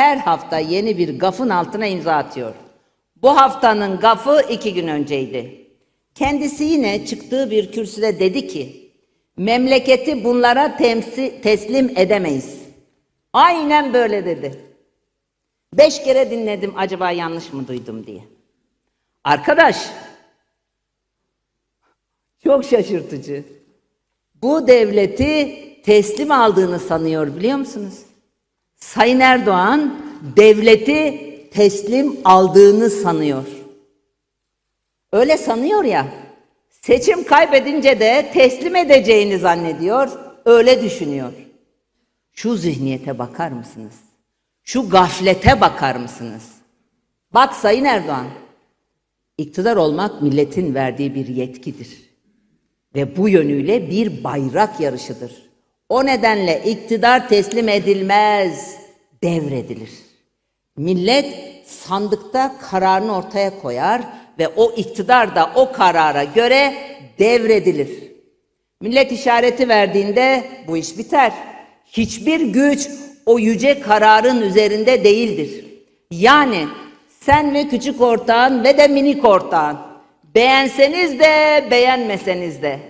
her hafta yeni bir gafın altına imza atıyor. Bu haftanın gafı iki gün önceydi. Kendisi yine çıktığı bir kürsüde dedi ki, memleketi bunlara temsi, teslim edemeyiz. Aynen böyle dedi. Beş kere dinledim acaba yanlış mı duydum diye. Arkadaş, çok şaşırtıcı. Bu devleti teslim aldığını sanıyor biliyor musunuz? Sayın Erdoğan devleti teslim aldığını sanıyor. Öyle sanıyor ya. Seçim kaybedince de teslim edeceğini zannediyor. Öyle düşünüyor. Şu zihniyete bakar mısınız? Şu gaflete bakar mısınız? Bak Sayın Erdoğan, iktidar olmak milletin verdiği bir yetkidir. Ve bu yönüyle bir bayrak yarışıdır. O nedenle iktidar teslim edilmez, devredilir. Millet sandıkta kararını ortaya koyar ve o iktidar da o karara göre devredilir. Millet işareti verdiğinde bu iş biter. Hiçbir güç o yüce kararın üzerinde değildir. Yani sen ve küçük ortağın ve de minik ortağın beğenseniz de beğenmeseniz de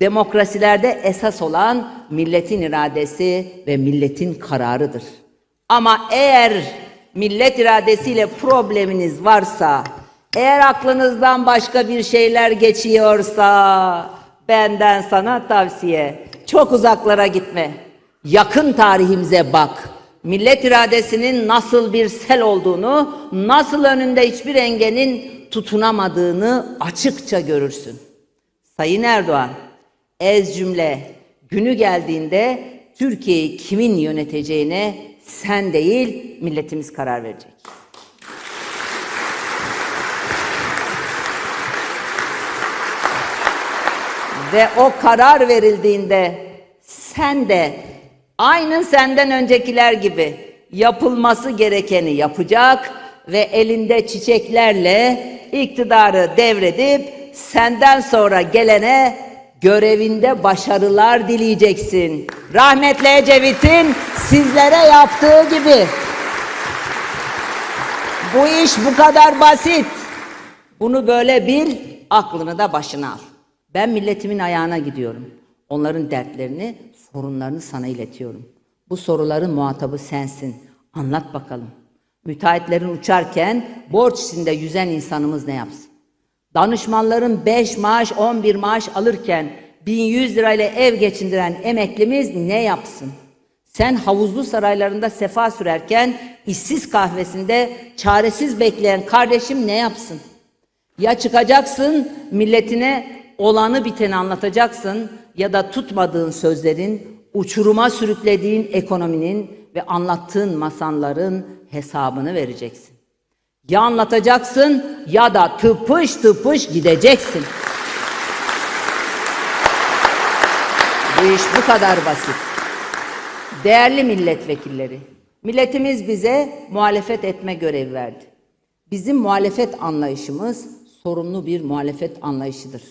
demokrasilerde esas olan milletin iradesi ve milletin kararıdır. Ama eğer millet iradesiyle probleminiz varsa, eğer aklınızdan başka bir şeyler geçiyorsa benden sana tavsiye. Çok uzaklara gitme. Yakın tarihimize bak. Millet iradesinin nasıl bir sel olduğunu, nasıl önünde hiçbir engelin tutunamadığını açıkça görürsün. Sayın Erdoğan, ez cümle günü geldiğinde Türkiye'yi kimin yöneteceğine sen değil milletimiz karar verecek. Ve o karar verildiğinde sen de aynı senden öncekiler gibi yapılması gerekeni yapacak ve elinde çiçeklerle iktidarı devredip senden sonra gelene görevinde başarılar dileyeceksin. Rahmetli Ecevit'in sizlere yaptığı gibi. Bu iş bu kadar basit. Bunu böyle bil, aklını da başına al. Ben milletimin ayağına gidiyorum. Onların dertlerini, sorunlarını sana iletiyorum. Bu soruların muhatabı sensin. Anlat bakalım. Müteahhitlerin uçarken borç içinde yüzen insanımız ne yapsın? Danışmanların 5 maaş, 11 maaş alırken 1100 lirayla ev geçindiren emeklimiz ne yapsın? Sen havuzlu saraylarında sefa sürerken işsiz kahvesinde çaresiz bekleyen kardeşim ne yapsın? Ya çıkacaksın milletine olanı biteni anlatacaksın ya da tutmadığın sözlerin, uçuruma sürüklediğin ekonominin ve anlattığın masalların hesabını vereceksin. Ya anlatacaksın ya da tıpış tıpış gideceksin. Bu iş bu kadar basit. Değerli milletvekilleri, milletimiz bize muhalefet etme görevi verdi. Bizim muhalefet anlayışımız sorumlu bir muhalefet anlayışıdır.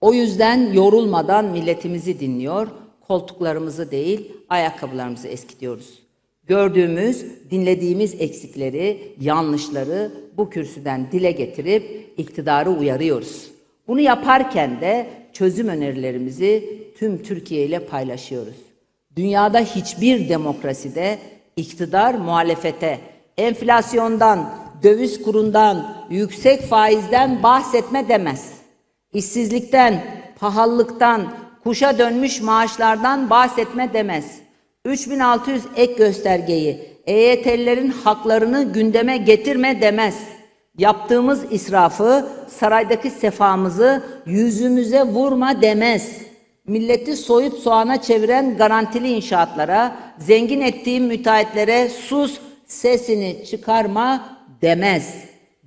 O yüzden yorulmadan milletimizi dinliyor, koltuklarımızı değil ayakkabılarımızı eskitiyoruz. Gördüğümüz, dinlediğimiz eksikleri, yanlışları bu kürsüden dile getirip iktidarı uyarıyoruz. Bunu yaparken de çözüm önerilerimizi tüm Türkiye ile paylaşıyoruz. Dünyada hiçbir demokraside iktidar muhalefete enflasyondan, döviz kurundan, yüksek faizden bahsetme demez. İşsizlikten, pahalılıktan, kuşa dönmüş maaşlardan bahsetme demez. 3600 ek göstergeyi, EYT'lilerin haklarını gündeme getirme demez. Yaptığımız israfı, saraydaki sefamızı yüzümüze vurma demez. Milleti soyup soğana çeviren garantili inşaatlara, zengin ettiğim müteahhitlere sus sesini çıkarma demez.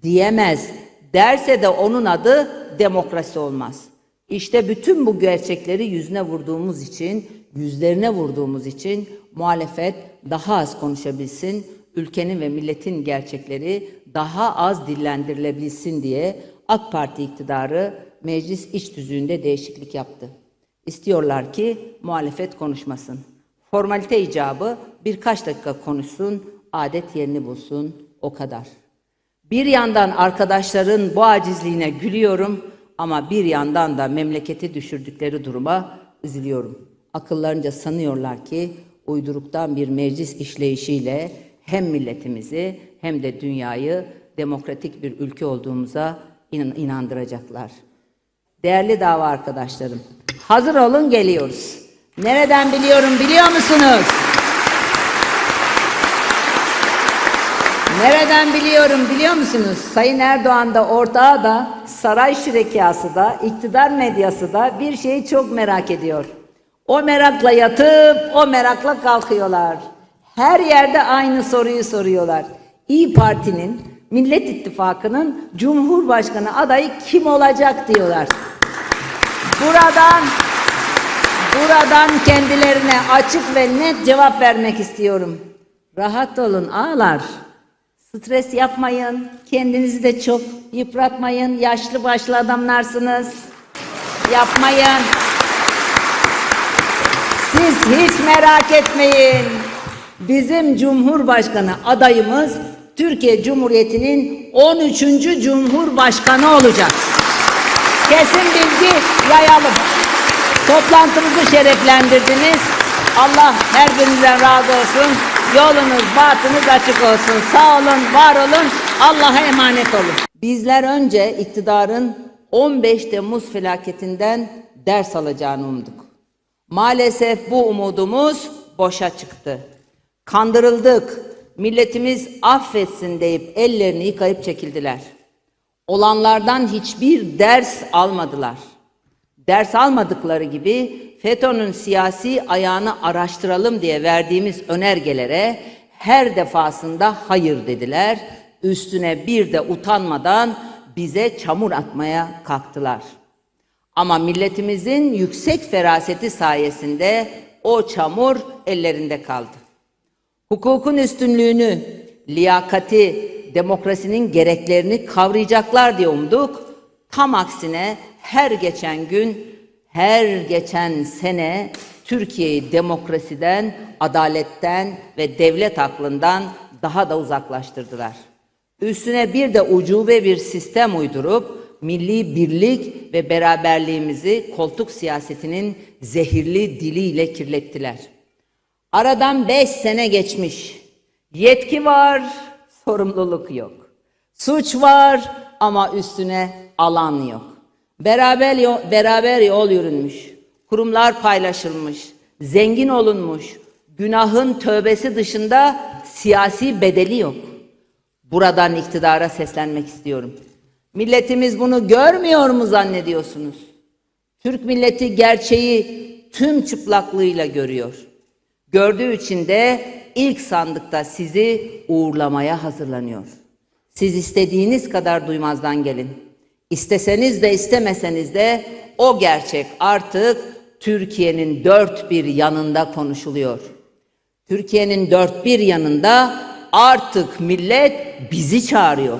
Diyemez. Derse de onun adı demokrasi olmaz. İşte bütün bu gerçekleri yüzüne vurduğumuz için, yüzlerine vurduğumuz için muhalefet daha az konuşabilsin, ülkenin ve milletin gerçekleri daha az dillendirilebilsin diye AK Parti iktidarı meclis iç tüzüğünde değişiklik yaptı. İstiyorlar ki muhalefet konuşmasın. Formalite icabı birkaç dakika konuşsun, adet yerini bulsun o kadar. Bir yandan arkadaşların bu acizliğine gülüyorum ama bir yandan da memleketi düşürdükleri duruma üzülüyorum. Akıllarınca sanıyorlar ki uyduruktan bir meclis işleyişiyle hem milletimizi hem de dünyayı demokratik bir ülke olduğumuza inan- inandıracaklar. Değerli dava arkadaşlarım, hazır olun geliyoruz. Nereden biliyorum biliyor musunuz? Nereden biliyorum biliyor musunuz? Sayın Erdoğan da ortağı da saray şürekası da iktidar medyası da bir şeyi çok merak ediyor. O merakla yatıp o merakla kalkıyorlar. Her yerde aynı soruyu soruyorlar. İyi Parti'nin Millet İttifakı'nın Cumhurbaşkanı adayı kim olacak diyorlar. Buradan buradan kendilerine açık ve net cevap vermek istiyorum. Rahat olun ağlar. Stres yapmayın. Kendinizi de çok yıpratmayın. Yaşlı başlı adamlarsınız. Yapmayın. Siz hiç merak etmeyin. Bizim Cumhurbaşkanı adayımız Türkiye Cumhuriyeti'nin 13. Cumhurbaşkanı olacak. Kesin bilgi yayalım. Toplantımızı şereflendirdiniz. Allah her birinizden razı olsun. Yolunuz, batınız açık olsun. Sağ olun, var olun. Allah'a emanet olun. Bizler önce iktidarın 15 Temmuz felaketinden ders alacağını umduk. Maalesef bu umudumuz boşa çıktı. Kandırıldık. Milletimiz affetsin deyip ellerini yıkayıp çekildiler. Olanlardan hiçbir ders almadılar. Ders almadıkları gibi FETÖ'nün siyasi ayağını araştıralım diye verdiğimiz önergelere her defasında hayır dediler. Üstüne bir de utanmadan bize çamur atmaya kalktılar. Ama milletimizin yüksek feraseti sayesinde o çamur ellerinde kaldı. Hukukun üstünlüğünü, liyakati, demokrasinin gereklerini kavrayacaklar diye umduk. Tam aksine her geçen gün, her geçen sene Türkiye'yi demokrasiden, adaletten ve devlet aklından daha da uzaklaştırdılar. Üstüne bir de ucube bir sistem uydurup milli birlik ve beraberliğimizi koltuk siyasetinin zehirli diliyle kirlettiler. Aradan beş sene geçmiş. Yetki var, sorumluluk yok. Suç var ama üstüne alan yok. Beraber yol, beraber yol yürünmüş. Kurumlar paylaşılmış. Zengin olunmuş. Günahın tövbesi dışında siyasi bedeli yok. Buradan iktidara seslenmek istiyorum. Milletimiz bunu görmüyor mu zannediyorsunuz? Türk milleti gerçeği tüm çıplaklığıyla görüyor. Gördüğü için de ilk sandıkta sizi uğurlamaya hazırlanıyor. Siz istediğiniz kadar duymazdan gelin. İsteseniz de istemeseniz de o gerçek artık Türkiye'nin dört bir yanında konuşuluyor. Türkiye'nin dört bir yanında artık millet bizi çağırıyor.